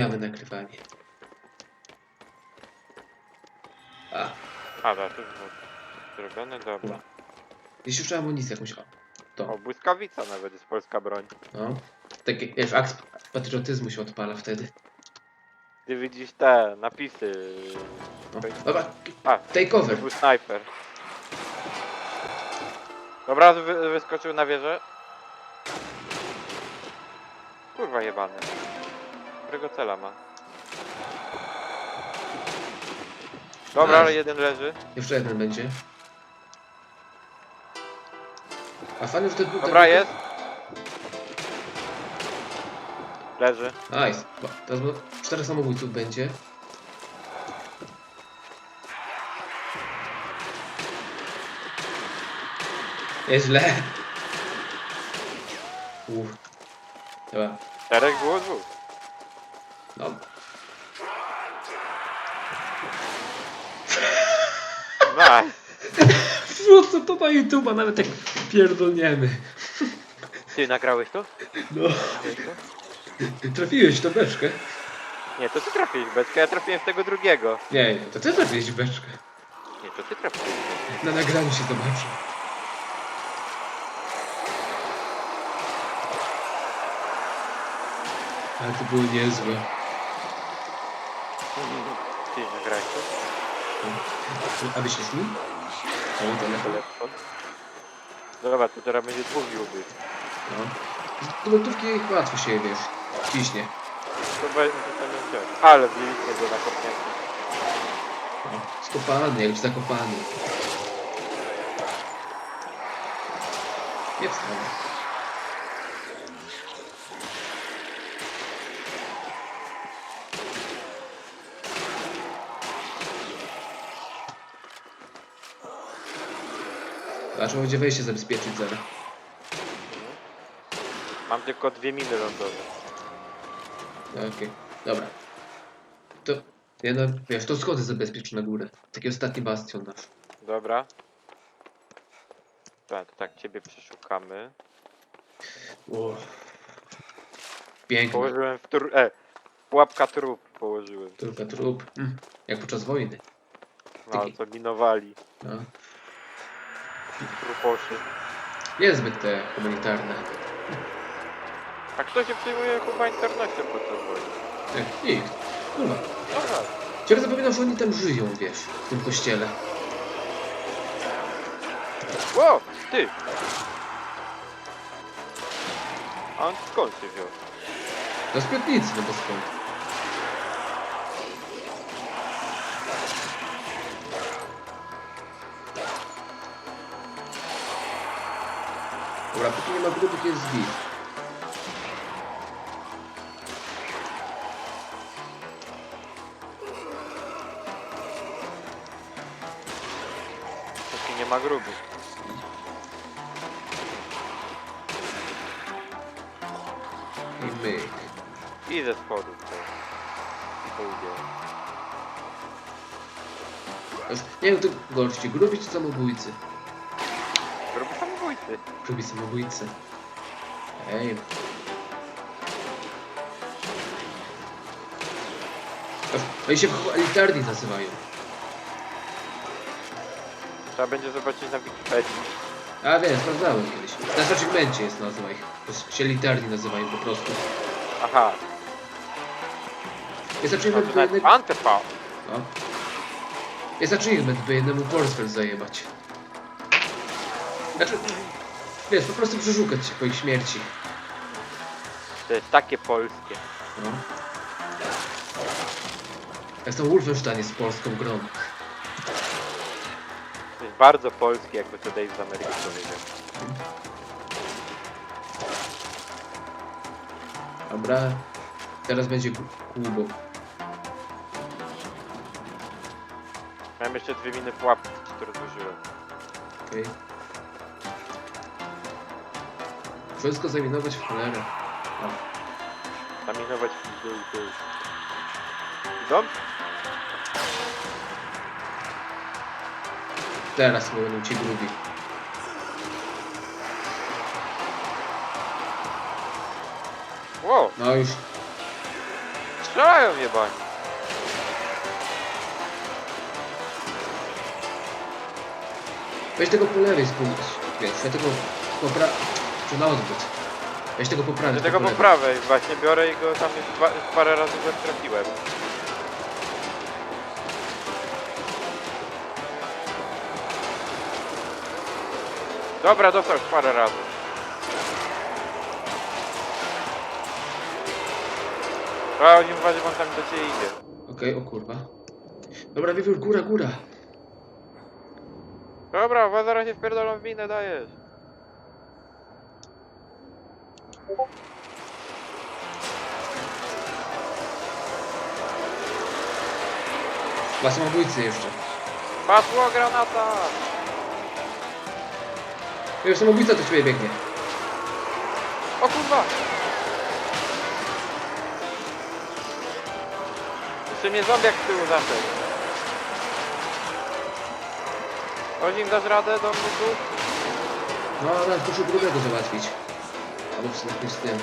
Mamy nagrywanie. A, A, da, to już było zrobione, dobra. jeśli już amunicję jakąś. O, to. O, błyskawica nawet jest polska broń. No. Taki, wiesz, akt patriotyzmu się odpala wtedy. Ty widzisz te napisy. No. Dobra, A, take to over. był snajper. Dobra, wy, wyskoczył na wieżę. Kurwa jebany. Którego cela ma? Dobra, ale jeden leży. Jeszcze jeden będzie. A fajnie, że to był Dobra, jest. Leży. Nice. Ba- Teraz bo czterech samobójców będzie. Nieźle. Uff. Dobra. Czterech było dwóch. No. Nice. Wrzucę to na YouTube'a, nawet jak pierdolniemy. Ty nagrałeś to? No. Trafiłeś w tę beczkę? Nie, to ty trafiłeś w beczkę, ja trafiłem w tego drugiego. Nie, to ty trafiłeś w beczkę. Nie, to ty trafiłeś. Na nagraniu się zobaczy. Ale to było niezłe. Ty nagrałeś to? A wyślesz mi? O, telefon. Telefon. Dobra, to teraz będzie dwóch gruby. No. Do gotówki łatwo się, wiesz, ciśnie. To będzie to wziąć. Ale wbiliśmy go na kopnięcie. No. Skopany, jak zakopany. Nie wcale. Aż będzie wejście zabezpieczyć zaraz. Mam tylko dwie miny lądowe. No, Okej, dobra. To, ja no, wiesz, to schody zabezpiecz na górę. Taki ostatni bastion nasz. Dobra. Tak, to tak ciebie przeszukamy. O. Pięknie. Położyłem w tur... E, pułapka trup położyłem. Tylko trup. Mm. Jak podczas wojny. No, Taki- co minowali. No. Truposzy. Niezbyt te humanitarne. A kto się przejmuje humanitarnością podczas wojny? Nie, nikt. Kurwa. Dobra. Ciągle zapominam, że oni tam żyją, wiesz, w tym kościele. Ło! Ty! A on skąd się wziął? Na spiotnicy, no bo skąd. Dobra, póki nie ma grubych jest zbit. Póki nie ma grubych. I myk. I ze schodów. to. I. Już Nie wiem, to gości, grubi czy samobójcy? Samobójcy. Grubi samobójcy. Ej. Oni się elitarni nazywają. Trzeba będzie zobaczyć na Wikipedii. A wiem, sprawdzałem kiedyś. Na Starczymencie jest nazwa ich. To się elitarni nazywają po prostu. Aha. Jest achievement, by nawet jednego... Antefa. No. Jest achievement, by jednemu portfel zajebać. Znaczy... Wiesz, po prostu przeszukać się po ich śmierci. To jest takie polskie. No. Jak to Wolfenstein jest polską grą. To jest bardzo polskie, jakby to Dave z Ameryki powiedział. Dobra. Teraz będzie ku- kubo. Miałem jeszcze dwie miny pułapki, które zużyłem. Okej. Wszystko zaminować w cholerę. Zaminować w dół, dół. Idą? Teraz będą ci grubi. Wow! No już Strzelają jebani. Weź tego po lewej spójrz. Wiesz, ja tego popra... Czy na odwrót. Weź tego po prawej. Do tego po prawej właśnie biorę i go tam już dwa, parę razy go trafiłem. Dobra, dostał już parę razy. A oni uważaj, on tam do ciebie idzie. Okej, o kurwa. Dobra, wiewiór, góra, góra. Dobra, was zaraz się wpierdolą w winę, dajesz. Chyba samobójcy jeszcze. Masło granata! Już samobójca do ciebie biegnie. O kurwa! Jeszcze mnie zombiak z tyłu zaszedł. Ozim, dasz radę do mnie tu? No, ale muszę grubego załatwić. W sumie z tym.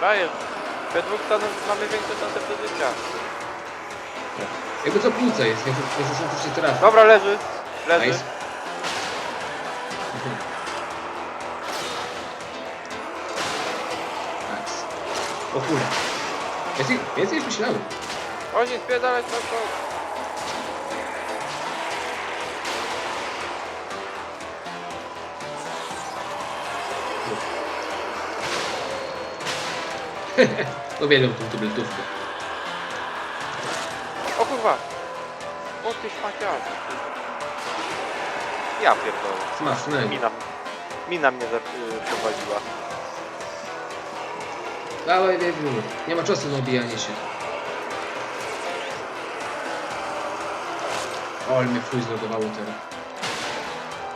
Dajesz. We dwóch stanów mamy większe szanse przeżycia. Jakby co płuca jest, nie nie to się trafi. Dobra, leży. Leży. Nice. Nice. O kurde. Więcej, więcej myślałem. Ozim, spierdalać na to. Uwielbiam tą tubeltówkę. O kurwa. O ty szmaciarz. Ja pierdolę. Smash, no Mina, mina mnie za- y, prowadziła. Dawaj. Nie ma czasu na obijanie się. O, ale mnie fuj zlogowało teraz.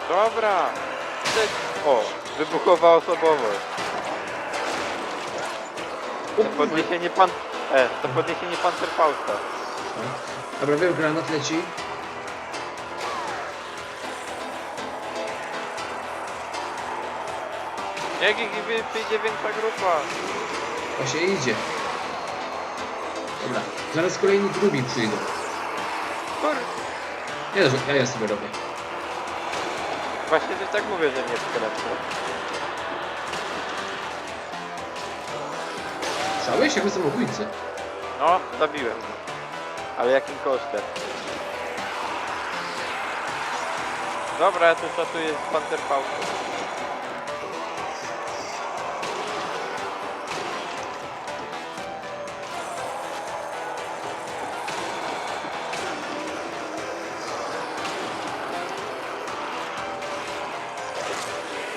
Dobra. Ty- O, wybuchowa osobowość. To podniesienie pan... E, to podniesienie Panzerfausta. Dobra, wiem, granat leci. Jak ich wy- przyjdzie większa grupa? Właśnie idzie. Dobra, zaraz kolejni drugi przyjdą. Kur... Ja, ja, ja sobie robię. Właśnie też tak mówię, że nie skręcę. Słyszałeś? Jakby samobójcy. No, zabiłem. Ale jakim kosztem? Dobra, ja tu szatuję z Panzerfaustem.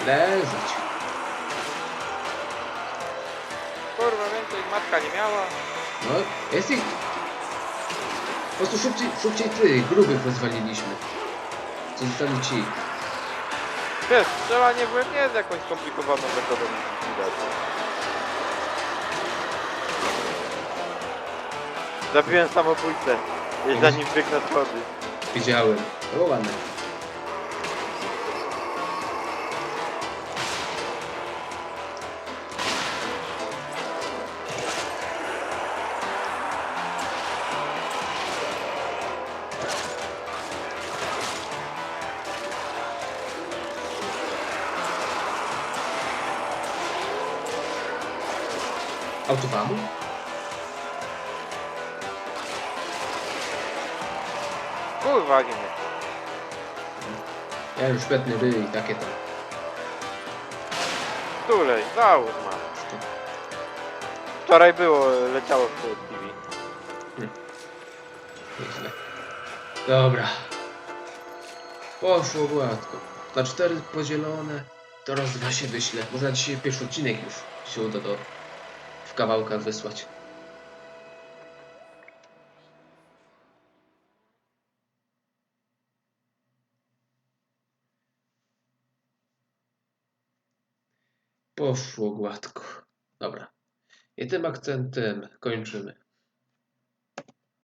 Leżeć. Matka nie miała. No, jest ich... Po prostu szybciej, szybciej ty, grubych rozwaliliśmy. Co zostali ci. Wiesz, strzelanie w nie jest jakąś skomplikowaną metodą likwidacji. Zabiłem samobójcę. Zanim biegł na schody. Widziałem. To było ładne. Autobamu? Kurwa, nie. Ja już szpetny ryj, takie tam. Tulej, załóż ma. Wczoraj było, leciało w TV. Nieźle. Dobra. Poszło gładko. Na cztery podzielone. Teraz dwa się wyślę. Można dzisiaj pierwszy odcinek już się uda do kawałkach wysłać. Poszło gładko. Dobra. I tym akcentem kończymy.